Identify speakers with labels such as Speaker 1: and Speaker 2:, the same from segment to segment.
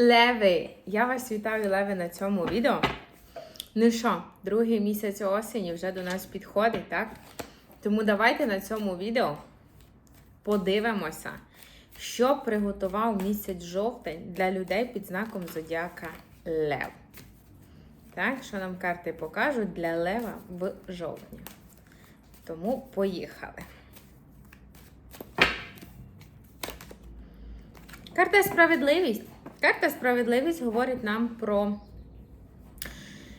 Speaker 1: Леви! Я вас вітаю, Леви, на цьому відео. Ну що, другий місяць осені вже до нас підходить, так? Тому давайте на цьому відео подивимося, що приготував місяць жовтень для людей під знаком Зодіака Лев. Так, що нам карти покажуть для Лева в жовтні. Тому поїхали. Карта справедливість. Карта справедливість говорить нам про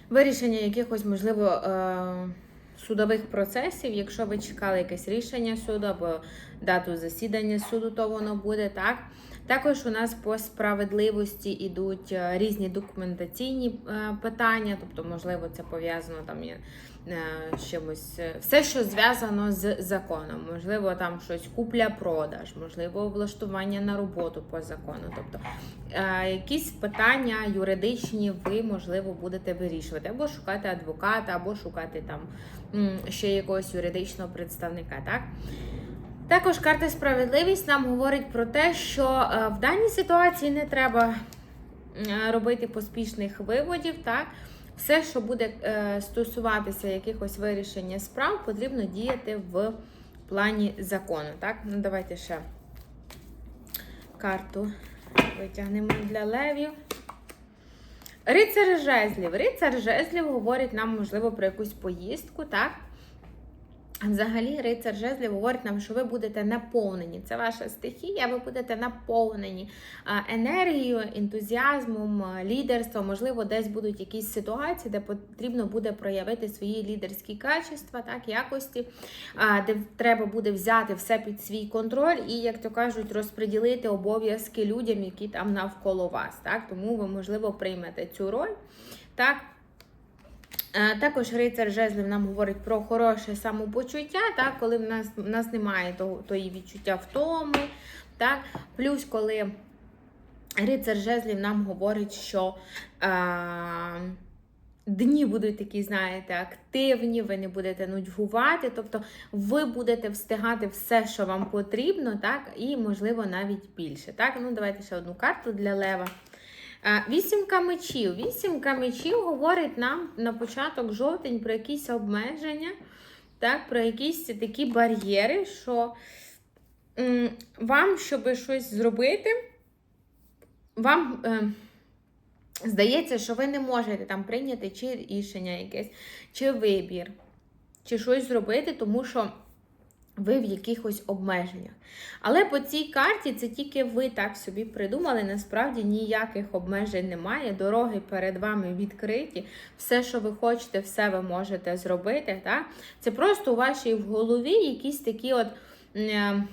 Speaker 1: вирішення якихось, можливо, е- судових процесів. Якщо ви чекали якесь рішення суду або дату засідання суду, то воно буде так. Також у нас по справедливості йдуть е, різні документаційні е, питання, тобто, можливо, це пов'язано там е, чимось, все, що зв'язано з законом. Можливо, там щось купля-продаж, можливо, влаштування на роботу по закону. Тобто якісь питання юридичні ви, можливо, будете вирішувати, або шукати адвоката, або шукати там ще якогось юридичного представника. так? Також карта справедливість нам говорить про те, що е, в даній ситуації не треба робити поспішних виводів. Так? Все, що буде е, стосуватися якихось вирішення справ, потрібно діяти в плані закону. Так? Ну, давайте ще карту витягнемо для левів. Рицар жезлів. Рицар жезлів говорить нам, можливо, про якусь поїздку, так? Взагалі, рицар жезлів говорить нам, що ви будете наповнені. Це ваша стихія, ви будете наповнені енергією, ентузіазмом, лідерством. Можливо, десь будуть якісь ситуації, де потрібно буде проявити свої лідерські качества, так, якості, де треба буде взяти все під свій контроль і, як то кажуть, розподілити обов'язки людям, які там навколо вас. Так? Тому ви, можливо, приймете цю роль. Так? Е, Також рицар жезлів нам говорить про хороше самопочуття, так, коли в нас, в нас немає того, тої відчуття втоми. Так, плюс, коли рицар жезлів нам говорить, що е, дні будуть такі, знаєте, активні, ви не будете нудьгувати, тобто ви будете встигати все, що вам потрібно, так, і, можливо, навіть більше. Так, ну давайте ще одну карту для лева. Е, Вісімка мечів. Вісімка мечів говорить нам на початок жовтень про якісь обмеження, так, про якісь такі бар'єри, що вам, щоб щось зробити, вам е, здається, що ви не можете там прийняти чи рішення якесь, чи вибір, чи щось зробити, тому що ви в якихось обмеженнях. Але по цій карті це тільки ви так собі придумали. Насправді ніяких обмежень немає. Дороги перед вами відкриті. Все, що ви хочете, все ви можете зробити. Так? Це просто у вашій голові якісь такі от. е,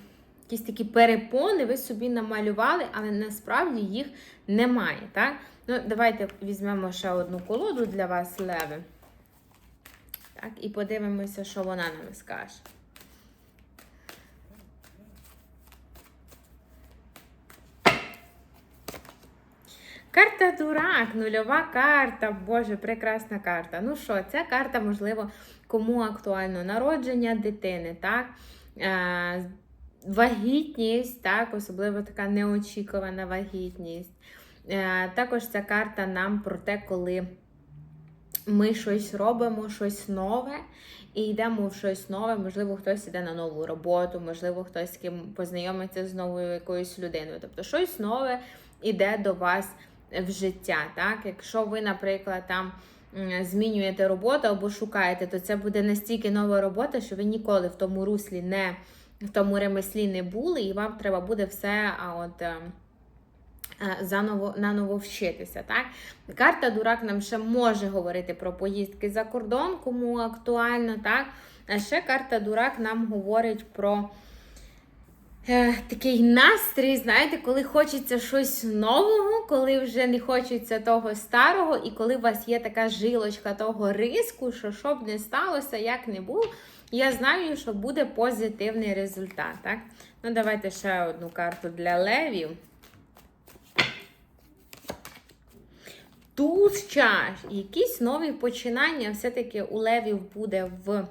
Speaker 1: Якісь такі перепони ви собі намалювали, але насправді їх немає. Так? Ну, Давайте візьмемо ще одну колоду для вас, Леви. Так, і подивимося, що вона нам скаже. Карта Дурак, нульова карта. Боже, прекрасна карта. Ну що, ця карта, можливо, кому актуально народження дитини, так? Е, вагітність, так, особливо така неочікувана вагітність. Е, також ця карта нам про те, коли ми щось робимо, щось нове, і йдемо в щось нове. Можливо, хтось йде на нову роботу, можливо, хтось з ким познайомиться з новою якоюсь людиною. Тобто, щось нове іде до вас в життя. Так? Якщо ви, наприклад, там змінюєте роботу або шукаєте, то це буде настільки нова робота, що ви ніколи в тому руслі не в тому ремеслі не були, і вам треба буде все от. е, е, Заново наново вчитися. Так? Карта Дурак нам ще може говорити про поїздки за кордон, кому актуально. Так? А ще карта Дурак нам говорить про такий настрій, знаєте, коли хочеться щось нового, коли вже не хочеться того старого, і коли у вас є така жилочка того риску, що що б не сталося, як не було, я знаю, що буде позитивний результат. Так? Ну, давайте ще одну карту для левів. Туз чаш. Якісь нові починання все-таки у левів буде в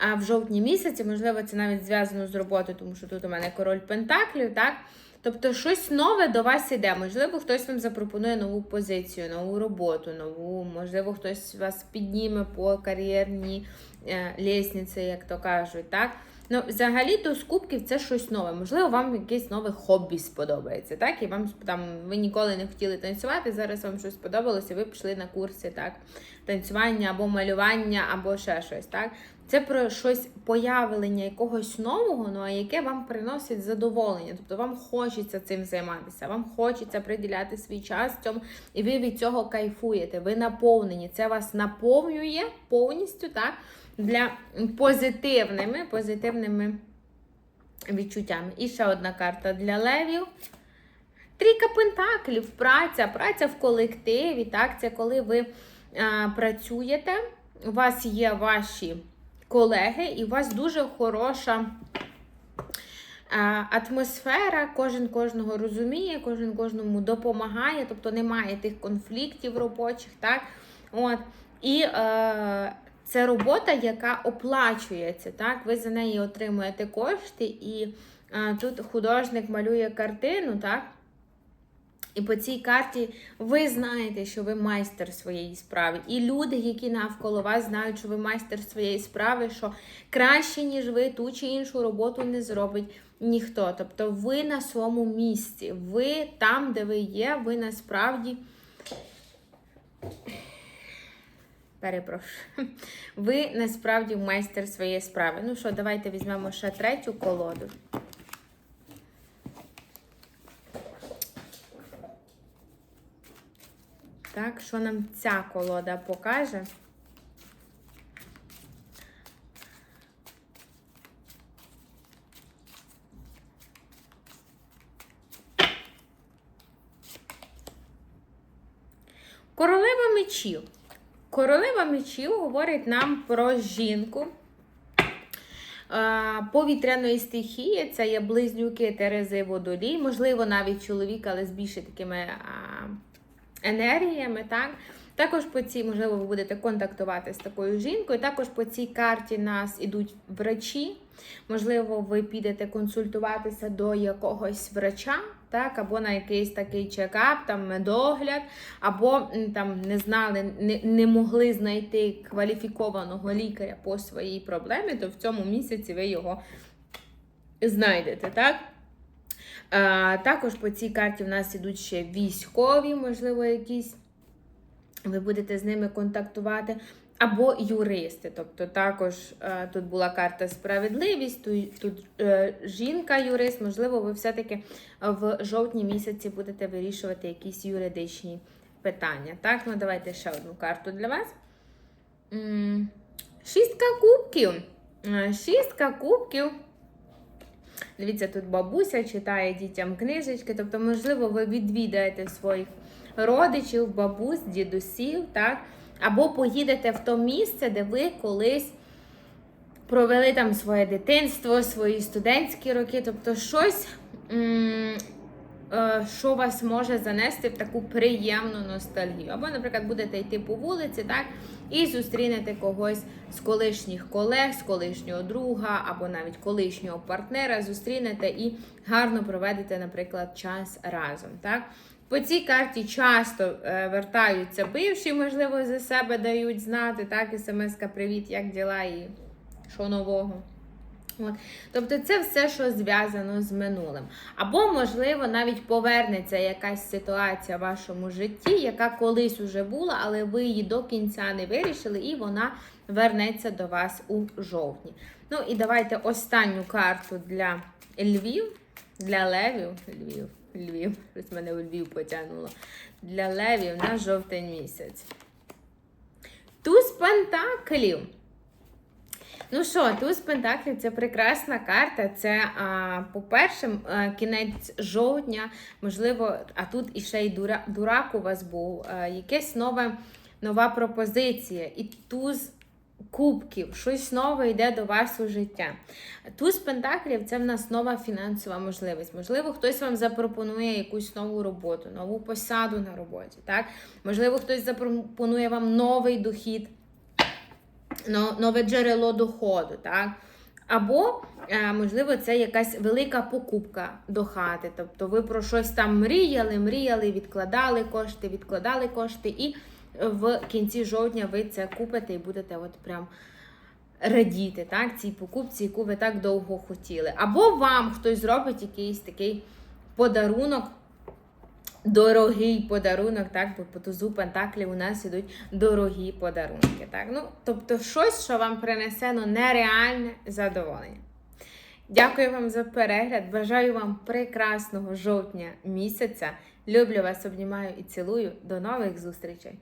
Speaker 1: а в жовтні місяці, можливо, це навіть зв'язано з роботою, тому що тут у мене король Пентаклів, так? Тобто щось нове до вас іде. Можливо, хтось вам запропонує нову позицію, нову роботу, нову, можливо, хтось вас підніме по кар'єрній е, лісниці, як то кажуть. так? Ну, взагалі, то з це щось нове. Можливо, вам якесь нове хобі сподобається, так? І вам там ви ніколи не хотіли танцювати, зараз вам щось сподобалося, ви пішли на курси, так? Танцювання або малювання, або ще щось, так? Це про щось появлення якогось нового, ну а яке вам приносить задоволення. Тобто вам хочеться цим займатися, вам хочеться приділяти свій час цьому, і ви від цього кайфуєте. Ви наповнені. Це вас наповнює повністю, так? Для позитивними, позитивними відчуттями. І ще одна карта для левів. Трійка пентаклів, праця, праця в колективі. Так, це коли ви а, працюєте, у вас є ваші колеги, і у вас дуже хороша атмосфера, кожен кожного розуміє, кожен кожному допомагає, тобто немає тих конфліктів робочих. так, от, І е, це робота, яка оплачується. так, Ви за неї отримуєте кошти, і е, тут художник малює картину, так, і по цій карті ви знаєте, що ви майстер своєї справи. І люди, які навколо вас знають, що ви майстер своєї справи, що краще, ніж ви ту чи іншу роботу не зробить ніхто. Тобто ви на своєму місці, ви там, де ви є, ви насправді. Перепрошую. Ви насправді майстер своєї справи. Ну що, давайте візьмемо ще третю колоду. Так, що нам ця колода покаже? Королева мечів. Королева мечів говорить нам про жінку. Повітряної стихії це є близнюки Терези Водолій, можливо, навіть чоловік, але з більше такими енергіями. так? Також по цій, можливо, ви будете контактувати з такою жінкою. Також по цій карті нас ідуть врачі. Можливо, ви підете консультуватися до якогось врача, так, або на якийсь такий чекап, там медогляд, або там не знали, не, не могли знайти кваліфікованого лікаря по своїй проблемі, то в цьому місяці ви його знайдете. так? А, також по цій карті в нас ідуть ще військові, можливо, якісь. Ви будете з ними контактувати. Або юристи. Тобто також е, тут була карта справедливість, тут, тут е, жінка-юрист, можливо, ви все-таки в жовтні місяці будете вирішувати якісь юридичні питання. Так, ну давайте ще одну карту для вас. Шістка кубків. Е, Шістка кубків. Дивіться, тут бабуся читає дітям книжечки, тобто, можливо, ви відвідаєте своїх родичів, бабусь, дідусів, так? Або поїдете в то місце, де ви колись провели там своє дитинство, свої студентські роки, тобто щось, е, що вас може занести в таку приємну ностальгію. Або, наприклад, будете йти по вулиці, так, і зустрінете когось з колишніх колег, з колишнього друга, або навіть колишнього партнера, зустрінете і гарно проведете, наприклад, час разом. так. По цій карті часто е, вертаються бивші, можливо, за себе дають знати, так, смс-ка привіт, як діла і що нового. От. Тобто це все, що зв'язано з минулим. Або, можливо, навіть повернеться якась ситуація в вашому житті, яка колись уже була, але ви її до кінця не вирішили, і вона вернеться до вас у жовтні. Ну і давайте останню карту для Львів, для левів. Львів. Львів, щось мене у Львів потягнуло. Для левів на жовтень місяць. Туз Пентаклів. Ну що, туз Пентаклів це прекрасна карта. Це, по-перше, а, кінець жовтня, можливо, а тут іще й дурак у вас був, а, якась нова, нова пропозиція. І туз кубків, щось нове йде до вас у життя. Туз Пентаклів це в нас нова фінансова можливість. Можливо, хтось вам запропонує якусь нову роботу, нову посаду на роботі. Так? Можливо, хтось запропонує вам новий дохід, нове джерело доходу. Так? Або, е, можливо, це якась велика покупка до хати. Тобто ви про щось там мріяли, мріяли, відкладали кошти, відкладали кошти, і в кінці жовтня ви це купите і будете от прям радіти так, цій покупці, яку ви так довго хотіли. Або вам хтось зробить якийсь такий подарунок. Дорогий подарунок, так, бо по тузу Пентаклів у нас ідуть дорогі подарунки. Так? Ну, тобто щось, що вам принесе ну, нереальне задоволення. Дякую вам за перегляд. Бажаю вам прекрасного жовтня місяця. Люблю вас, обнімаю і цілую. До нових зустрічей!